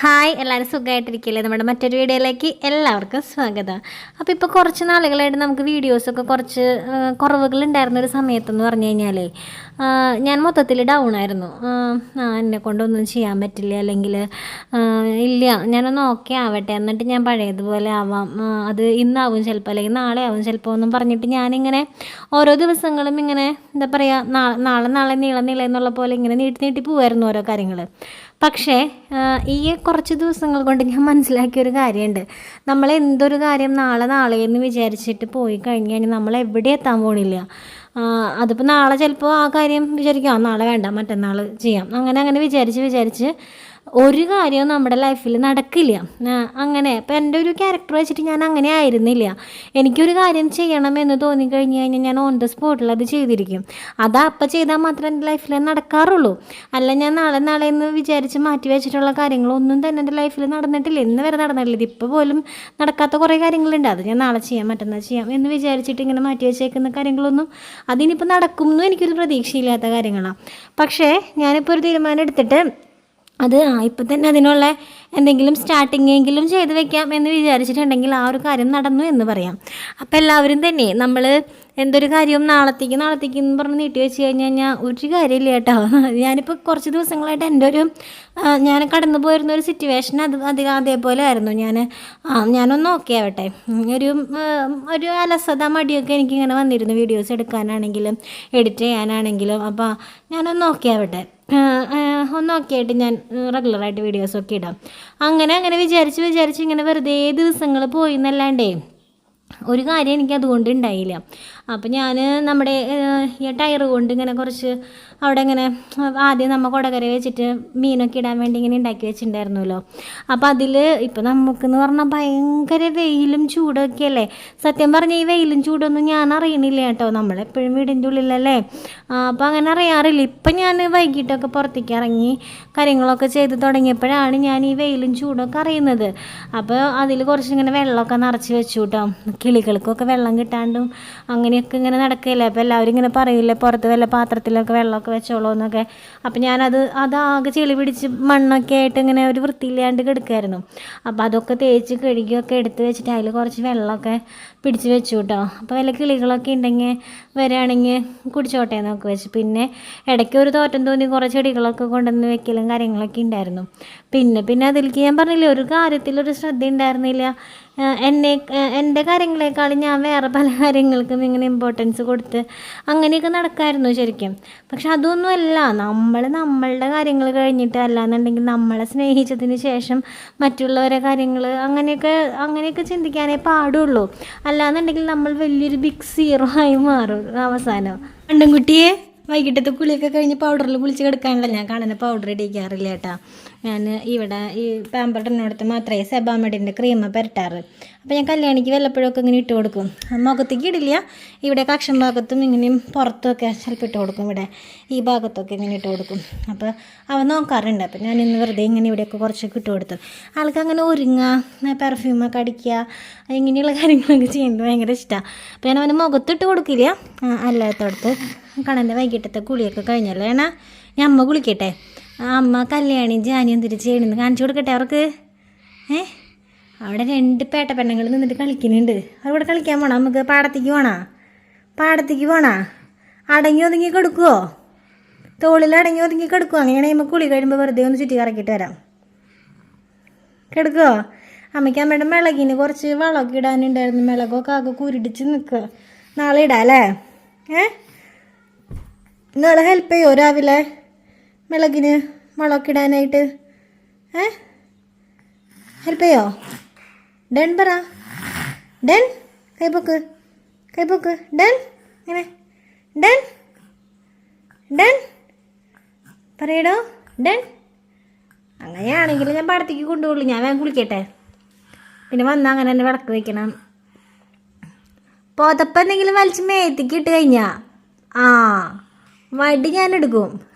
Hi എല്ലാവരും സുഖമായിട്ടിരിക്കില്ലേ നമ്മുടെ മറ്റൊരു വീഡിയോയിലേക്ക് എല്ലാവർക്കും സ്വാഗതം. അപ്പോൾ ഇപ്പോൾ കുറച്ച് നാളുകളായിട്ട് നമുക്ക് വീഡിയോസൊക്കെ കുറച്ച് കുറവുകൾ ഉണ്ടായിരുന്ന ഒരു സമയത്തെന്ന് പറഞ്ഞു കഴിഞ്ഞാൽ ഞാൻ മൊത്തത്തിൽ ഡൗൺ ആയിരുന്നു. ആ, എന്നെ കൊണ്ടൊന്നും ചെയ്യാൻ പറ്റില്ല അല്ലെങ്കിൽ ഇല്ല ഞാനൊന്ന് ഓക്കെ ആവട്ടെ എന്നിട്ട് ഞാൻ പഴയതുപോലെ ആവാം. അത് ഇന്നാവും ചിലപ്പോൾ അല്ലെങ്കിൽ നാളെ ആവും ചിലപ്പോൾ എന്നും പറഞ്ഞിട്ട് ഞാനിങ്ങനെ ഓരോ ദിവസങ്ങളും ഇങ്ങനെ എന്താ പറയുക നാളെ നാളെ നീളം നീളം എന്നുള്ള പോലെ ഇങ്ങനെ നീട്ടി നീട്ടി പോകുമായിരുന്നു ഓരോ കാര്യങ്ങൾ പക്ഷേ ഈ കുറച്ച് ദിവസങ്ങൾ കൊണ്ട് ഞാൻ മനസ്സിലാക്കിയ ഒരു കാര്യമുണ്ട്. നമ്മൾ എന്തൊരു കാര്യം നാളെ നാളെ എന്ന് വിചാരിച്ചിട്ട് പോയി കഴിഞ്ഞ് കഴിഞ്ഞാൽ നമ്മൾ എവിടെ എത്താൻ പോണില്ല. അതിപ്പോൾ നാളെ ചിലപ്പോൾ ആ കാര്യം വിചാരിക്കാം. നാളെ വേണ്ട മറ്റന്നാൾ ചെയ്യാം. അങ്ങനെ അങ്ങനെ വിചാരിച്ച് വിചാരിച്ച് ഒരു കാര്യവും നമ്മുടെ ലൈഫിൽ നടക്കില്ല. അങ്ങനെ. ഇപ്പം എന്റെ ഒരു ക്യാരക്ടർ വെച്ചിട്ട് ഞാൻ അങ്ങനെ ആയിരുന്നില്ല. എനിക്കൊരു കാര്യം ചെയ്യണമെന്ന് തോന്നിക്കഴിഞ്ഞ് കഴിഞ്ഞാൽ ഞാൻ ഓൺ ദ സ്പോട്ടിൽ അത് ചെയ്തിരിക്കും. അതാ അപ്പം ചെയ്താൽ മാത്രമേ എന്റെ ലൈഫിൽ നടക്കാറുള്ളൂ. അല്ല ഞാൻ നാളെ നാളെ എന്ന് വിചാരിച്ച് മാറ്റി വെച്ചിട്ടുള്ള കാര്യങ്ങളൊന്നും തന്നെ എന്റെ ലൈഫിൽ നടന്നിട്ടില്ല. ഇന്ന് വരെ നടന്നിട്ടില്ല. ഇതിപ്പോൾ പോലും നടക്കാത്ത കുറേ കാര്യങ്ങളുണ്ട്. അത് ഞാൻ നാളെ ചെയ്യാം മറ്റന്നാൾ ചെയ്യാം എന്ന് വിചാരിച്ചിട്ട് ഇങ്ങനെ മാറ്റി വെച്ചേക്കുന്ന കാര്യങ്ങളൊന്നും അതിനിപ്പോൾ നടക്കുമെന്നും എനിക്കൊരു പ്രതീക്ഷയില്ലാത്ത കാര്യങ്ങളാണ് പക്ഷേ ഞാനിപ്പോൾ ഒരു തീരുമാനം എടുത്തിട്ട് അത് ആ ഇപ്പം തന്നെ അതിനുള്ള എന്തെങ്കിലും സ്റ്റാർട്ടിങ്ങെങ്കിലും ചെയ്ത് വെക്കാം എന്ന് വിചാരിച്ചിട്ടുണ്ടെങ്കിൽ ആ ഒരു കാര്യം നടന്നു എന്ന് പറയാം. അപ്പം എല്ലാവരും തന്നെ നമ്മൾ എന്തൊരു കാര്യവും നാളത്തേക്ക് നാളത്തേക്ക് എന്ന് പറഞ്ഞ് നീട്ടി വെച്ച് കഴിഞ്ഞ് കഴിഞ്ഞാൽ ഒരു കാര്യമില്ല കേട്ടോ. ഞാനിപ്പോൾ കുറച്ച് ദിവസങ്ങളായിട്ട് എന്റെ ഒരു ഞാൻ കടന്നു പോയിരുന്ന ഒരു സിറ്റുവേഷൻ അത് അധികം അതേപോലെ ആയിരുന്നു. ഞാൻ ഞാനൊന്ന് ഓക്കെ ആവട്ടെ. ഒരു ഒരു അലസത മടിയൊക്കെ എനിക്കിങ്ങനെ വന്നിരുന്നു. വീഡിയോസ് എടുക്കാനാണെങ്കിലും എഡിറ്റ് ചെയ്യാനാണെങ്കിലും. അപ്പോൾ ഞാനൊന്ന് ഓക്കെ ആവട്ടെ. ഒന്ന് ഓക്കെ ആയിട്ട് ഞാൻ റെഗുലറായിട്ട് വീഡിയോസൊക്കെ ഇടാം. അങ്ങനെ അങ്ങനെ വിചാരിച്ച് വിചാരിച്ച് ഇങ്ങനെ വെറുതെ ദിവസങ്ങൾ പോയി എന്നല്ലാണ്ടേ ഒരു കാര്യം എനിക്ക് അതുകൊണ്ട് ഉണ്ടായില്ല. അപ്പോൾ ഞാൻ നമ്മുടെ ടയർ കൊണ്ട് ഇങ്ങനെ കുറച്ച് അവിടെ ഇങ്ങനെ ആദ്യം നമ്മൾ കൊടകര വെച്ചിട്ട് മീനൊക്കെ ഇടാൻ വേണ്ടി ഇങ്ങനെ ഉണ്ടാക്കി വെച്ചിട്ടുണ്ടായിരുന്നല്ലോ അപ്പോൾ അതിൽ ഇപ്പോൾ നമുക്കെന്ന് പറഞ്ഞാൽ ഭയങ്കര വെയിലും ചൂടൊക്കെ അല്ലേ? സത്യം പറഞ്ഞാൽ ഈ വെയിലും ചൂടൊന്നും ഞാൻ അറിയണില്ല കേട്ടോ. നമ്മളെപ്പോഴും വീടിന്റെ ഉള്ളിലല്ലേ? അപ്പോൾ അങ്ങനെ അറിയാറില്ല. ഇപ്പം ഞാൻ വൈകിട്ടൊക്കെ പുറത്തേക്ക് ഇറങ്ങി കാര്യങ്ങളൊക്കെ ചെയ്ത് തുടങ്ങിയപ്പോഴാണ് ഞാൻ ഈ വെയിലും ചൂടൊക്കെ അറിയുന്നത്. അപ്പോൾ അതിൽ കുറച്ചിങ്ങനെ വെള്ളമൊക്കെ നിറച്ച് വെച്ചു കേട്ടോ. കിളികൾക്കൊക്കെ വെള്ളം കിട്ടാണ്ടും അങ്ങനെയൊക്കെ ഇങ്ങനെ നടക്കില്ല അപ്പോൾ എല്ലാവരും ഇങ്ങനെ പറയില്ലേ പുറത്ത് വല്ല പാത്രത്തിലൊക്കെ വെള്ളമൊക്കെ വെച്ചോളൂ എന്നൊക്കെ. അപ്പോൾ ഞാനത് അതാകെ ചെളി പിടിച്ച് മണ്ണൊക്കെ ആയിട്ട് ഇങ്ങനെ ഒരു വൃത്തിയില്ലാണ്ട് കിടക്കുമായിരുന്നു അപ്പോൾ അതൊക്കെ തേച്ച് കഴുകിയൊക്കെ എടുത്ത് വെച്ചിട്ട് അതിൽ കുറച്ച് വെള്ളമൊക്കെ പിടിച്ച് വെച്ചു കേട്ടോ അപ്പോൾ വല്ല കിളികളൊക്കെ ഉണ്ടെങ്കിൽ വരികയാണെങ്കിൽ കുടിച്ചോട്ടെ എന്നൊക്കെ വെച്ച്. പിന്നെ ഇടയ്ക്ക് ഒരു തോറ്റം തോന്നി കുറേ ചെടികളൊക്കെ കൊണ്ടുവന്ന് വെക്കലും കാര്യങ്ങളൊക്കെ ഉണ്ടായിരുന്നു പിന്നെ പിന്നെ അതിലേക്ക് ഞാൻ പറഞ്ഞില്ലേ ഒരു കാര്യത്തിലൊരു ശ്രദ്ധ ഉണ്ടായിരുന്നില്ല എന്നെ എന്റെ കാര്യങ്ങളെക്കാളും ഞാൻ വേറെ പല കാര്യങ്ങൾക്കും ഇങ്ങനെ ഇമ്പോർട്ടൻസ് കൊടുത്ത് അങ്ങനെയൊക്കെ നടക്കായിരുന്നു ശരിക്കും. പക്ഷെ അതൊന്നുമല്ല നമ്മൾ നമ്മളുടെ കാര്യങ്ങൾ കഴിഞ്ഞിട്ട് അല്ലാന്നുണ്ടെങ്കിൽ നമ്മളെ സ്നേഹിച്ചതിന് ശേഷം മറ്റുള്ളവരെ കാര്യങ്ങൾ അങ്ങനെയൊക്കെ അങ്ങനെയൊക്കെ ചിന്തിക്കാനേ പാടുള്ളൂ. അല്ലാന്നുണ്ടെങ്കിൽ നമ്മൾ വലിയൊരു ബിഗ് സീറോ ആയി മാറും അവസാനം. രണ്ടും കുട്ടിയെ വൈകിട്ടത്തെ കുളിയൊക്കെ കഴിഞ്ഞ് പൗഡറിൽ കുളിച്ച് കിടക്കാനുള്ള ഞാൻ കാണുന്ന പൗഡർ ഇടിക്കാറില്ല കേട്ടാ. ഞാൻ ഇവിടെ ഈ പാമ്പറിനോടത്ത് മാത്രമേ സെബാമെഡിന്റെ ക്രീം പുരട്ടാറ്. അപ്പോൾ ഞാൻ കല്യാണിക്ക് വല്ലപ്പോഴൊക്കെ ഇങ്ങനെ ഇട്ട് കൊടുക്കും. മുഖത്തേക്ക് ഇടില്ല. ഇവിടെ കക്ഷം ഭാഗത്തും ഇങ്ങനെയും പുറത്തുമൊക്കെ ചിലപ്പോൾ ഇട്ട് കൊടുക്കും ഇവിടെ. ഈ ഭാഗത്തൊക്കെ ഇങ്ങനെ ഇട്ട് കൊടുക്കും. അപ്പോൾ അവൻ നോക്കാറുണ്ട്. അപ്പോൾ ഞാൻ ഇന്ന് വെറുതെ ഇങ്ങനെ ഇവിടെയൊക്കെ കുറച്ചൊക്കെ ഇട്ട് കൊടുത്തു. ആൾക്ക് അങ്ങനെ ഒരുങ്ങുക പെർഫ്യൂമൊക്കെ അടിക്കുക ഇങ്ങനെയുള്ള കാര്യങ്ങളൊക്കെ ചെയ്യുന്നത് ഭയങ്കര ഇഷ്ടമാണ് അപ്പോൾ ഞാൻ അവന് മുഖത്തിട്ട് കൊടുക്കില്ല. അല്ലാത്തടത്ത് കണന്റെ വൈകിട്ടത്തെ കുളിയൊക്കെ കഴിഞ്ഞല്ലോ? ഏണ ഞാൻ അമ്മ കുളിക്കട്ടെ? അമ്മ കല്യാണി ജാനിയും തിരിച്ച് ചെയ്യണമെന്ന് കാണിച്ചു കൊടുക്കട്ടെ അവർക്ക്? ഏ? അവിടെ രണ്ട് പേട്ട പെണ്ണുങ്ങൾ നിന്നിട്ട് കളിക്കുന്നുണ്ട്. അവിടെ കളിക്കാൻ പോണോ? നമുക്ക് പാടത്തേക്ക് പോണോ? പാടത്തേക്ക് പോണോ? അടങ്ങി ഒതുങ്ങി കൊടുക്കുവോ? തോളിൽ അടങ്ങി ഒതുങ്ങി കിടക്കുവോ? അങ്ങനെയാണെങ്കിൽ നമുക്ക് കുളി കഴിയുമ്പോൾ വെറുതെ ഒന്ന് ചുറ്റി കറക്കിയിട്ട് വരാം. കെടുക്കുവോ? അമ്മയ്ക്ക് അമ്മയുടെ മിളകിന് കുറച്ച് വളമൊക്കെ ഇടാനുണ്ടായിരുന്നു. മിളകൊക്കെ ആകെ കുരുടിച്ച് നിൽക്കുക നാളെ ഇടാം അല്ലേ? ഏ? നാളെ ഹെൽപ്പ് ചെയ്യുമോ രാവിലെ? മിളകിന് വളമൊക്കെ ഇടാനായിട്ട്? ഏ? ഹെൽപ്പ് ചെയ്യോ? ഡൺ പറ. ഡൺ. കൈപ്പൊക്ക്. കൈപ്പൊക്ക്. ഡൺ. ഇങ്ങനെ. ഡൺ. ഡൺ. പറയടോ. ഡൺ. അങ്ങനെയാണെങ്കിൽ ഞാൻ പടത്തേക്ക് കൊണ്ടുപോകുള്ളൂ. ഞാൻ വേഗം കുളിക്കട്ടെ. പിന്നെ വന്നാൽ അങ്ങനെ തന്നെ വിളക്ക് വയ്ക്കണം. പുതപ്പ് എന്തെങ്കിലും വലിച്ച് മേത്തേക്ക് ഇട്ട് കഴിഞ്ഞാൽ ആ വടി ഞാൻ എടുക്കും.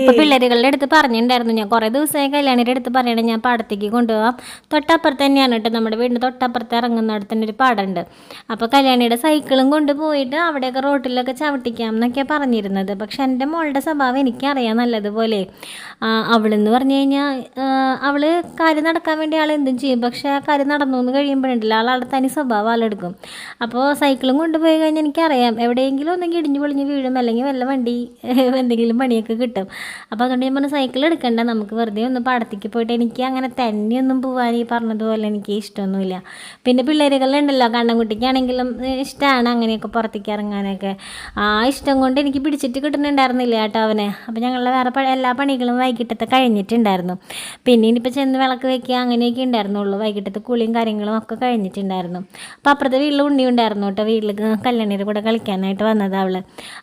ഇപ്പൊ പിള്ളേരുകളുടെ അടുത്ത് പറഞ്ഞിട്ടുണ്ടായിരുന്നു. ഞാൻ കുറേ ദിവസമായി കല്യാണിയുടെ അടുത്ത് പറയണേ ഞാൻ പാടത്തേക്ക് കൊണ്ടുപോകാം തൊട്ടപ്പുറത്ത് തന്നെയാണ് കേട്ടോ നമ്മുടെ വീടിന്റെ തൊട്ടപ്പുറത്ത് ഇറങ്ങുന്നിടത്ത് തന്നെ ഒരു പാടമുണ്ട് അപ്പോൾ കല്യാണിയുടെ സൈക്കിളും കൊണ്ടുപോയിട്ട് അവിടെയൊക്കെ റോട്ടിലൊക്കെ ചവിട്ടിക്കാം എന്നൊക്കെ പറഞ്ഞിരുന്നത്. പക്ഷെ എന്റെ മോളുടെ സ്വഭാവം എനിക്കറിയാം നല്ലതുപോലെ. അവളെന്ന് പറഞ്ഞു കഴിഞ്ഞാൽ അവൾ കാര്യം നടക്കാൻ വേണ്ടി ആൾ എന്തും ചെയ്യും. പക്ഷെ ആ കാര്യം നടന്നു എന്ന് കഴിയുമ്പോഴുണ്ടല്ലോ ആളുടെ തനി സ്വഭാവം ആളെടുക്കും. അപ്പോൾ സൈക്കിളും കൊണ്ടുപോയി കഴിഞ്ഞാൽ എനിക്കറിയാം. എവിടെയെങ്കിലും ഒന്നെങ്കിൽ ഇടിഞ്ഞു പൊളിഞ്ഞ് വീഴും. അല്ലെങ്കിൽ വല്ല വണ്ടി എന്തെങ്കിലും പണിയൊക്കെ കിട്ടും. അപ്പോൾ അതുകൊണ്ട് ഞാൻ പറഞ്ഞു സൈക്കിൾ എടുക്കണ്ട നമുക്ക് വെറുതെ ഒന്ന് പാടത്തേക്ക് പോയിട്ട് എനിക്ക് അങ്ങനെ തന്നെയൊന്നും പോകാൻ ഈ പറഞ്ഞതുപോലെ എനിക്ക് ഇഷ്ടമൊന്നുമില്ല. പിന്നെ പിള്ളേരുകളുണ്ടല്ലോ കണ്ണൻകുട്ടിക്കാണെങ്കിലും ഇഷ്ടമാണ് അങ്ങനെയൊക്കെ പുറത്തേക്ക് ഇറങ്ങാനൊക്കെ. ആ ഇഷ്ടം കൊണ്ട് എനിക്ക് പിടിച്ചിട്ട് കിട്ടുന്നുണ്ടായിരുന്നില്ല കേട്ടോ അവനെ. അപ്പോൾ ഞങ്ങളുടെ വേറെ എല്ലാ പണികളും വൈകിട്ടത്തെ കഴിഞ്ഞിട്ടുണ്ടായിരുന്നു. പിന്നെ ഇനിയിപ്പോൾ ചെന്ന് വിളക്ക് വയ്ക്കുക അങ്ങനെയൊക്കെ ഉണ്ടായിരുന്നുള്ളൂ. വൈകിട്ടത്തെ കുളിയും കാര്യങ്ങളും ഒക്കെ കഴിഞ്ഞിട്ടുണ്ടായിരുന്നു. അപ്പോൾ അപ്പുറത്തെ വീട്ടിൽ ഉണ്ണി ഉണ്ടായിരുന്നു കേട്ടോ വീട്ടിൽ കല്യാണിയുടെ കൂടെ കളിക്കാനായിട്ട് വന്നത് അവൾ.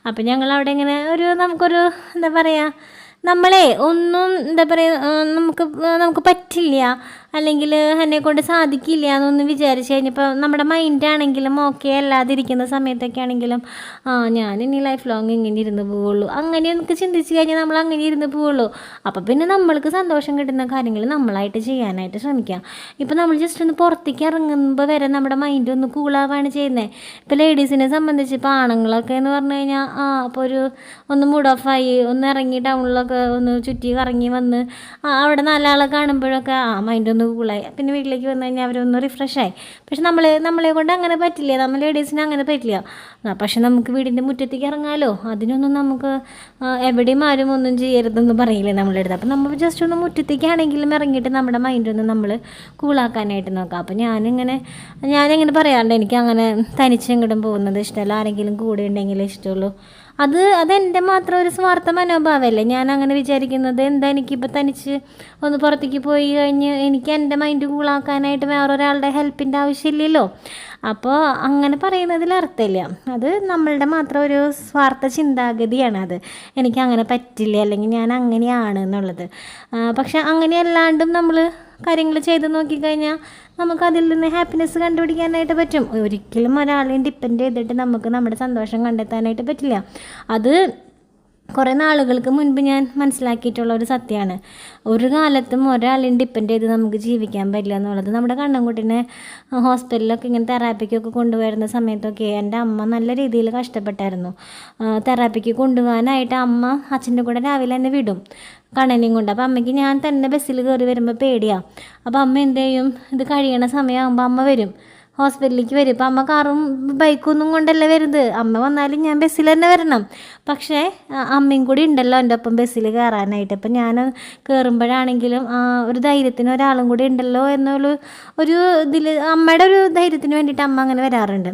അപ്പോൾ ഞങ്ങൾ അവിടെ ഇങ്ങനെ ഒരു നമുക്കൊരു എന്താ പറയുക നമ്മളെ ഒന്നും എന്താ പറയുക നമുക്ക് നമുക്ക് പറ്റില്ല. അല്ലെങ്കിൽ എന്നെ കൊണ്ട് സാധിക്കില്ല എന്നൊന്ന് വിചാരിച്ചു കഴിഞ്ഞപ്പോൾ നമ്മുടെ മൈൻഡാണെങ്കിലും ഓക്കെ അല്ലാതിരിക്കുന്ന സമയത്തൊക്കെ ആണെങ്കിലും ആ ഞാൻ ഇനി ലൈഫ് ലോങ് ഇങ്ങനെ ഇരുന്ന് പോവുള്ളൂ. അങ്ങനെ നമുക്ക് ചിന്തിച്ച് കഴിഞ്ഞാൽ നമ്മൾ അങ്ങനെ ഇരുന്ന് പോവുള്ളൂ. അപ്പോൾ പിന്നെ നമ്മൾക്ക് സന്തോഷം കിട്ടുന്ന കാര്യങ്ങൾ നമ്മളായിട്ട് ചെയ്യാനായിട്ട് ശ്രമിക്കാം. ഇപ്പോൾ നമ്മൾ ജസ്റ്റ് ഒന്ന് പുറത്തേക്ക് ഇറങ്ങുമ്പോൾ വരെ നമ്മുടെ മൈൻഡ് ഒന്ന് കൂളാവാണ് ചെയ്യുന്നത് ഇപ്പോൾ ലേഡീസിനെ സംബന്ധിച്ച് ഇപ്പോൾ ആണുങ്ങളൊക്കെ എന്ന് പറഞ്ഞു കഴിഞ്ഞാൽ ആ അപ്പോൾ ഒരു ഒന്ന് മൂഡ് ഓഫായി ഒന്ന് ഇറങ്ങി ടൗണിലൊക്കെ ഒന്ന് ചുറ്റി കറങ്ങി വന്ന് അവിടെ നാലാളെ കാണുമ്പോഴൊക്കെ ആ മൈൻഡ് ഒന്ന് കൂളായി പിന്നെ വീട്ടിലേക്ക് വന്നു കഴിഞ്ഞാൽ അവരൊന്ന് റിഫ്രഷായി പക്ഷെ നമ്മൾ നമ്മളെ കൊണ്ട് അങ്ങനെ പറ്റില്ല. നമ്മൾ ലേഡീസിന് അങ്ങനെ പറ്റില്ല. പക്ഷെ നമുക്ക് വീടിന്റെ മുറ്റത്തേക്ക് ഇറങ്ങാമല്ലോ അതിനൊന്നും നമുക്ക് എവിടെയും ആരും ഒന്നും ചെയ്യരുതെന്ന് പറയില്ലേ നമ്മളുടെ അടുത്ത്. അപ്പം നമ്മൾ ജസ്റ്റ് ഒന്ന് മുറ്റത്തേക്കാണെങ്കിലും ഇറങ്ങിയിട്ട് നമ്മുടെ മൈൻഡ് ഒന്ന് നമ്മൾ കൂളാക്കാനായിട്ട് നോക്കാം. അപ്പം ഞാനിങ്ങനെ ഞാനിങ്ങനെ പറയാറുണ്ട്. എനിക്ക് അങ്ങനെ തനിച്ചെങ്കിലും പോകുന്നത് ഇഷ്ടമല്ല. ആരെങ്കിലും കൂടെ ഉണ്ടെങ്കിലേ ഇഷ്ടമുള്ളൂ. അത് അതെന്റെ മാത്രം ഒരു സ്വാർത്ഥ മനോഭാവമല്ലേ? ഞാൻ അങ്ങനെ വിചാരിക്കുന്നത് എന്താ എനിക്കിപ്പോൾ തനിച്ച് ഒന്ന് പുറത്തേക്ക് പോയി കഴിഞ്ഞ് എനിക്ക് എന്റെ മൈൻഡ് കൂളാക്കാനായിട്ട് വേറൊരാളുടെ ഹെൽപ്പിന്റെ ആവശ്യമില്ലല്ലോ. അപ്പോൾ അങ്ങനെ പറയുന്നതിൽ അർത്ഥമില്ല. അത് നമ്മളുടെ മാത്രം ഒരു സ്വാർത്ഥ ചിന്താഗതിയാണ് അത്. എനിക്ക് അങ്ങനെ പറ്റില്ല അല്ലെങ്കിൽ ഞാൻ അങ്ങനെയാണ് എന്നുള്ളത്. പക്ഷെ അങ്ങനെയല്ലാണ്ടും നമ്മൾ കാര്യങ്ങൾ ചെയ്ത് നോക്കിക്കഴിഞ്ഞാൽ നമുക്ക് അതിൽ നിന്ന് ഹാപ്പിനെസ് കണ്ടുപിടിക്കാനായിട്ട് പറ്റും. ഒരിക്കലും ഒരാളെയും ഡിപ്പെൻഡ് ചെയ്തിട്ട് നമുക്ക് നമ്മുടെ സന്തോഷം കണ്ടെത്താനായിട്ട് പറ്റില്ല. അത് കുറേ നാളുകൾക്ക് മുൻപ് ഞാൻ മനസ്സിലാക്കിയിട്ടുള്ള ഒരു സത്യമാണ്. ഒരു കാലത്തും ഒരാളെയും ഡിപ്പെൻഡ് ചെയ്ത് നമുക്ക് ജീവിക്കാൻ പറ്റില്ല എന്നുള്ളത്. നമ്മുടെ കണ്ണൻകുട്ടിനെ ഹോസ്പിറ്റലിലൊക്കെ ഇങ്ങനെ തെറാപ്പിക്കൊക്കെ കൊണ്ടുവരുന്ന സമയത്തൊക്കെ എന്റെ അമ്മ നല്ല രീതിയിൽ കഷ്ടപ്പെട്ടായിരുന്നു. തെറാപ്പിക്ക് കൊണ്ടുപോകാനായിട്ട് അമ്മ അച്ഛന്റെ കൂടെ രാവിലെ തന്നെ വിടും കണ്ണനെയും കൊണ്ട്. അപ്പോൾ അമ്മയ്ക്ക് ഞാൻ തന്നെ ബസ്സിൽ കയറി വരുമ്പോൾ പേടിയാണ് അപ്പോൾ അമ്മ എന്ത് ചെയ്യും? ഇത് കഴിയണ സമയമാകുമ്പോൾ അമ്മ വരും. ഹോസ്പിറ്റലിലേക്ക് വരും. ഇപ്പം അമ്മ കാറും ബൈക്കൊന്നും കൊണ്ടല്ല വരുന്നത്? അമ്മ വന്നാലും ഞാൻ ബസ്സിൽ തന്നെ വരണം. പക്ഷേ അമ്മയും കൂടി ഉണ്ടല്ലോ എന്റെ ഒപ്പം ബസ്സിൽ കയറാനായിട്ട്. അപ്പം ഞാൻ കയറുമ്പോഴാണെങ്കിലും ഒരു ധൈര്യത്തിന് ഒരാളും കൂടി ഉണ്ടല്ലോ എന്നുള്ള ഒരു ഇതിൽ അമ്മയുടെ ഒരു ധൈര്യത്തിന് വേണ്ടിയിട്ട് അമ്മ അങ്ങനെ വരാറുണ്ട്.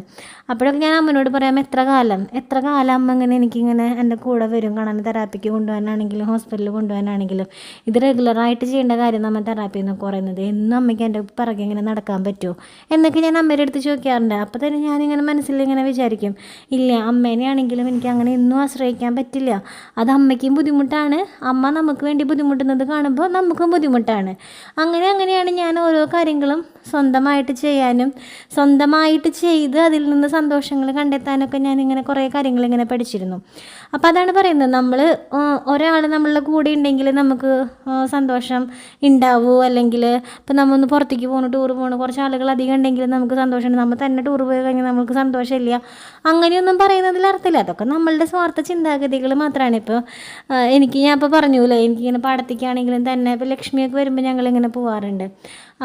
അപ്പോഴൊക്കെ ഞാൻ അമ്മനോട് പറയാം എത്ര കാലം? എത്ര കാലം അമ്മ ഇങ്ങനെ എനിക്കിങ്ങനെ എന്റെ കൂടെ വരും? കാണാൻ തെറാപ്പിക്ക് കൊണ്ടുപോകാനാണെങ്കിലും ഹോസ്പിറ്റലിൽ കൊണ്ടുപോകാനാണെങ്കിലും. ഇത് റെഗുലറായിട്ട് ചെയ്യേണ്ട കാര്യം നമ്മൾ തെറാപ്പി എന്നൊക്കെ പറയുന്നത് എന്നും അമ്മയ്ക്ക് എന്റെ പിറകെ ഇങ്ങനെ നടക്കാൻ പറ്റുമോ? എന്നൊക്കെ ഞാൻ അമ്മയുടെ അടുത്ത് ചോദിക്കാറുണ്ട് അപ്പോൾ തന്നെ ഞാനിങ്ങനെ മനസ്സിൽ ഇങ്ങനെ വിചാരിക്കും. ഇല്ല അമ്മേനെയാണെങ്കിലും എനിക്ക് അങ്ങനെ എന്നും ആശ്രയിക്കാൻ പറ്റില്ല. അത് അമ്മയ്ക്കും ബുദ്ധിമുട്ടാണ്. അമ്മ നമുക്ക് വേണ്ടി ബുദ്ധിമുട്ടുന്നത് കാണുമ്പോൾ നമുക്കും ബുദ്ധിമുട്ടാണ്. അങ്ങനെ അങ്ങനെയാണ് ഞാൻ ഓരോ കാര്യങ്ങളും സ്വന്തമായിട്ട് ചെയ്യാനും സ്വന്തമായിട്ട് ചെയ്ത് അതിൽ നിന്ന് സന്തോഷങ്ങൾ കണ്ടെത്താനൊക്കെ ഞാൻ ഇങ്ങനെ കുറേ കാര്യങ്ങൾ ഇങ്ങനെ പഠിച്ചിരുന്നു. അപ്പോൾ അതാണ് പറയുന്നത്. നമ്മൾ ഒരാൾ നമ്മളുടെ കൂടെ ഉണ്ടെങ്കിൽ നമുക്ക് സന്തോഷം ഉണ്ടാവൂ അല്ലെങ്കിൽ ഇപ്പം നമ്മൊന്ന് പുറത്തേക്ക് പോകണം ടൂർ പോകണം കുറച്ച് ആളുകൾ അധികം ഉണ്ടെങ്കിൽ നമുക്ക് സന്തോഷമുണ്ട് നമ്മൾ തന്നെ ടൂർ പോയി കഴിഞ്ഞാൽ നമുക്ക് സന്തോഷമില്ല. അങ്ങനെയൊന്നും പറയുന്നതിൽ അർത്ഥമില്ല. അതൊക്കെ നമ്മളുടെ സ്വാർത്ഥ ചിന്താഗതികൾ മാത്രമാണ് ഇപ്പോൾ എനിക്ക് ഞാൻ ഇപ്പോൾ പറഞ്ഞൂല്ലേ എനിക്കിങ്ങനെ പാടത്തേക്കാണെങ്കിലും തന്നെ ഇപ്പോൾ ലക്ഷ്മിയൊക്കെ വരുമ്പോൾ ഞങ്ങളിങ്ങനെ പോവാറുണ്ട്.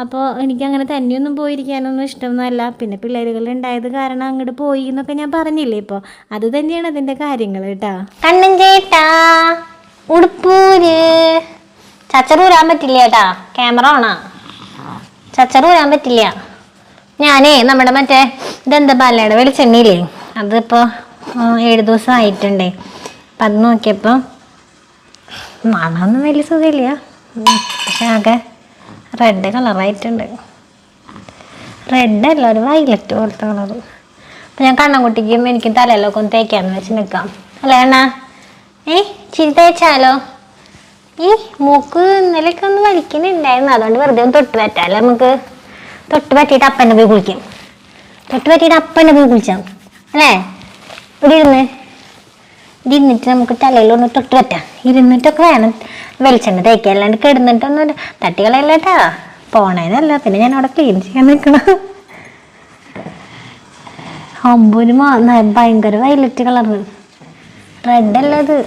അപ്പോൾ എനിക്കങ്ങനെ തന്നെയൊന്നും പോയിരിക്കാനൊന്നും ഇഷ്ടമൊന്നുമല്ല. പിന്നെ പിള്ളേരുകളുണ്ടായത് കാരണം അങ്ങോട്ട് പോയി എന്നൊക്കെ ഞാൻ പറഞ്ഞില്ലേ ഇപ്പോൾ അത് തന്നെയാണ് അതിന്റെ കാര്യങ്ങൾ കേട്ടോ. കണ്ണൻ ചേട്ടാ ഉടുപ്പൂര്. ചച്ചറൂരാൻ പറ്റില്ല കേട്ടാ. ക്യാമറ ഓണാ ചച്ചറൂരാൻ പറ്റില്ല. ഞാനേ നമ്മുടെ മറ്റേ ദന്ത ബാലയുടെ വെളിച്ചെണ്ണയില്ലേ അതിപ്പോൾ ഏഴ് ദിവസം ആയിട്ടുണ്ടേ. അപ്പം അത് നോക്കിയപ്പോൾ മണമൊന്നും വലിയ സുഖമില്ല. പക്ഷെ ആകെ റെഡ് കളറായിട്ടുണ്ട് റെഡ് അല്ല ഒരു വൈലറ്റ് പോലത്തെ കളർ അപ്പം ഞാൻ കണ്ണൻകുട്ടിക്കും എനിക്ക് തലയിലൊക്കെ ഒന്ന് തേക്കാന്ന് വെച്ച് നിൽക്കാം അല്ലേ അണ്ണാ? ഏ ചിരി തേച്ചാലോ? ഈ മൂക്ക് ഇന്നലെയൊക്കെ ഒന്ന് വലിക്കുന്നുണ്ടായിരുന്നു. അതുകൊണ്ട് വെറുതെ ഒന്ന് തൊട്ട് പറ്റാമല്ലോ നമുക്ക്? തൊട്ട് പറ്റിയിട്ട് അപ്പനെ പോയി കുളിക്കാം. തൊട്ട് പറ്റിയിട്ട് അപ്പനെ പോയി കുളിച്ചാം അല്ലേ? ഇവിടെ ഇരുന്ന്. ഇത് നമുക്ക് തലയിലൊന്ന് തൊട്ട് പറ്റാം. ഇരുന്നിട്ടൊക്കെ വേണം. വെളിച്ചെണ്ണ തേക്കുക അല്ലാണ്ട് കിടന്നിട്ടൊന്നും തട്ടികളയല്ലേട്ടാ പോണേനല്ല. പിന്നെ ഞാൻ അവിടെ ക്ലീൻ ചെയ്യാൻ നിൽക്കണം. അമ്പൂര് മാ ഭയങ്കര വയലറ്റ് കളറ് റെഡ് അല്ല ഇത്?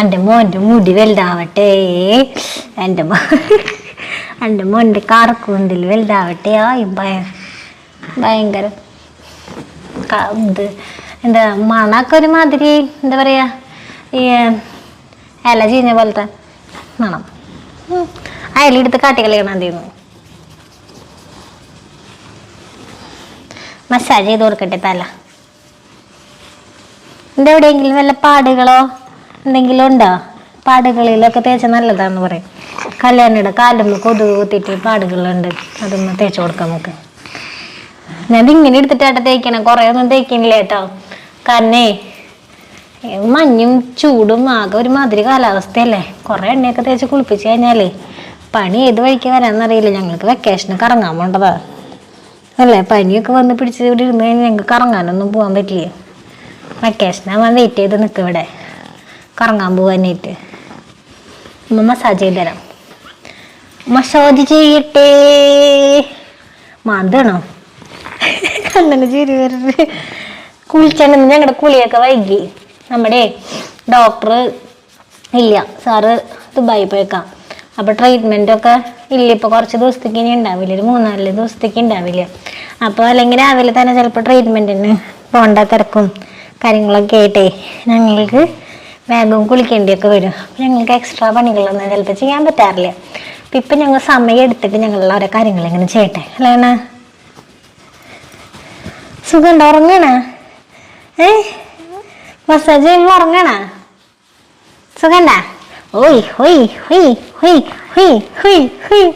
എന്റെ മോന്റെ മുടി വലുതാവട്ടെ. എന്റെ മോ എന്റെ മോന്റെ കാറക്കൂണ്ടിൽ വലുതാവട്ടെ. ആ ഭയ ഭയങ്കര ഇത് എന്താ മണമൊക്കെ ഒരുമാതിരി എന്താ പറയുക ഈ ഇല ചീഞ്ഞ പോലത്തെ മണം. ഉം. അയലെടുത്ത് കാട്ടിക്കളിയണം അതിന്ന് മസാജ് ചെയ്ത് കൊടുക്കട്ടെ തല. എന്താ എവിടെയെങ്കിലും വല്ല പാടുകളോ എന്തെങ്കിലും ഉണ്ടോ? പാടുകളിലൊക്കെ തേച്ച നല്ലതാന്ന് പറയും. കല്യാണിയുടെ കാലും കൊതുക് കുത്തിയിട്ട് പാടുകളുണ്ട്. അതൊന്ന് തേച്ച് കൊടുക്കാം നമുക്ക്. ഞാൻ ഇങ്ങനെ എടുത്തിട്ടാട്ടെ തേക്കണം. കുറേ ഒന്നും തേക്കണില്ല കേട്ടോ. കാരണേ മഞ്ഞും ചൂടും ആകെ ഒരുമാതിരി കാലാവസ്ഥയല്ലേ? കുറേ എണ്ണയൊക്കെ തേച്ച് കുളിപ്പിച്ചു കഴിഞ്ഞാലേ പണി ഏത് വഴിക്ക് വരാന്നറിയില്ല. ഞങ്ങൾക്ക് വെക്കേഷന് കറങ്ങാൻ പോണ്ടതാ. അല്ലേ? പനിയൊക്കെ വന്ന് പിടിച്ച് ഇവിടെ ഇരുന്ന് കഴിഞ്ഞാൽ ഞങ്ങൾക്ക് കറങ്ങാനൊന്നും പോകാൻ പറ്റില്ല? വെക്കേഷനാവാൻ വെയിറ്റ് ചെയ്ത് നിൽക്കും ഇവിടെ. കറങ്ങാൻ പോകാനായിട്ട് ഉമ്മ മസാജ് ചെയ്ത് തരാം. മസാജ് ചെയ്യട്ടെ. മാന്തണോ കണ്ണന് ചിരി വരരുത് കുളിച്ചാണ്ട് ഞങ്ങളുടെ കുളിയൊക്കെ വൈകി. നമ്മുടെ ഡോക്ടർ ഇല്ല. സാറ് ദുബായി പോയേക്കാം. അപ്പോൾ ട്രീറ്റ്മെന്റ് ഒക്കെ ഇല്ല. ഇപ്പോൾ കുറച്ച് ദിവസത്തേക്ക് ഇനി ഉണ്ടാവില്ല ഒരു മൂന്നാൽ ദിവസത്തേക്ക് ഉണ്ടാവില്ല അപ്പോൾ അല്ലെങ്കിൽ രാവിലെ തന്നെ ചിലപ്പോൾ ട്രീറ്റ്മെന്റിന് പോകേണ്ട തിരക്കും കാര്യങ്ങളൊക്കെ ആയിട്ടേ ഞങ്ങൾക്ക് വേഗം കുളിക്കേണ്ടിയൊക്കെ വരും. ഞങ്ങൾക്ക് എക്സ്ട്രാ പണികളൊന്നും ചിലപ്പോൾ ചെയ്യാൻ പറ്റാറില്ല. അപ്പം ഇപ്പം ഞങ്ങൾ സമയം എടുത്തിട്ട് ഞങ്ങൾ ഓരോ കാര്യങ്ങൾ ഇങ്ങനെ ചെയ്യട്ടെ. അല്ലേ സുഖമുണ്ടോ ഉറങ്ങണ? ഏ? മസാജ് ചെയ്യുമ്പോൾ ഉറങ്ങണ? സുഖണ്ട? ഓയ് ഹൊയ് ഹൊയ് ഹൊയ് ഹൊയ് ഹൊയ് ഹൊയ്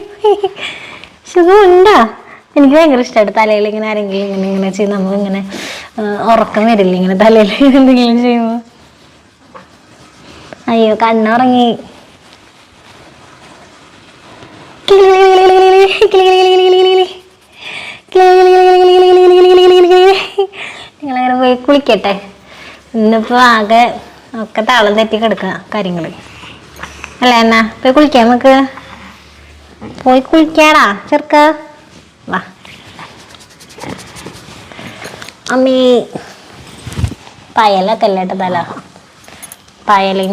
സുഖമുണ്ടോ? എനിക്ക് ഭയങ്കര ഇഷ്ടമായിട്ട് തലയിൽ ഇങ്ങനെ ആരെങ്കിലും ഇങ്ങനെ ഇങ്ങനെ ചെയ്ത് നമുക്ക് ഇങ്ങനെ ഉറക്കം വരില്ല ഇങ്ങനെ തലയിൽ എന്തെങ്കിലും ചെയ്യുമ്പോൾ അയ്യോ കണ്ണുറങ്ങി. നിങ്ങളങ്ങനെ പോയി കുളിക്കട്ടെ. ഇന്നിപ്പോ ആകെ ഒക്കെ താളം തെറ്റി കിടക്കുക കാര്യങ്ങൾ അല്ല എന്നാ പോയി കുളിക്കാം നമുക്ക്. പോയി കുളിക്കാടാ ചെറുക്ക. വാ. അമ്മീ പയലൊക്കെ അല്ലേട്ട തല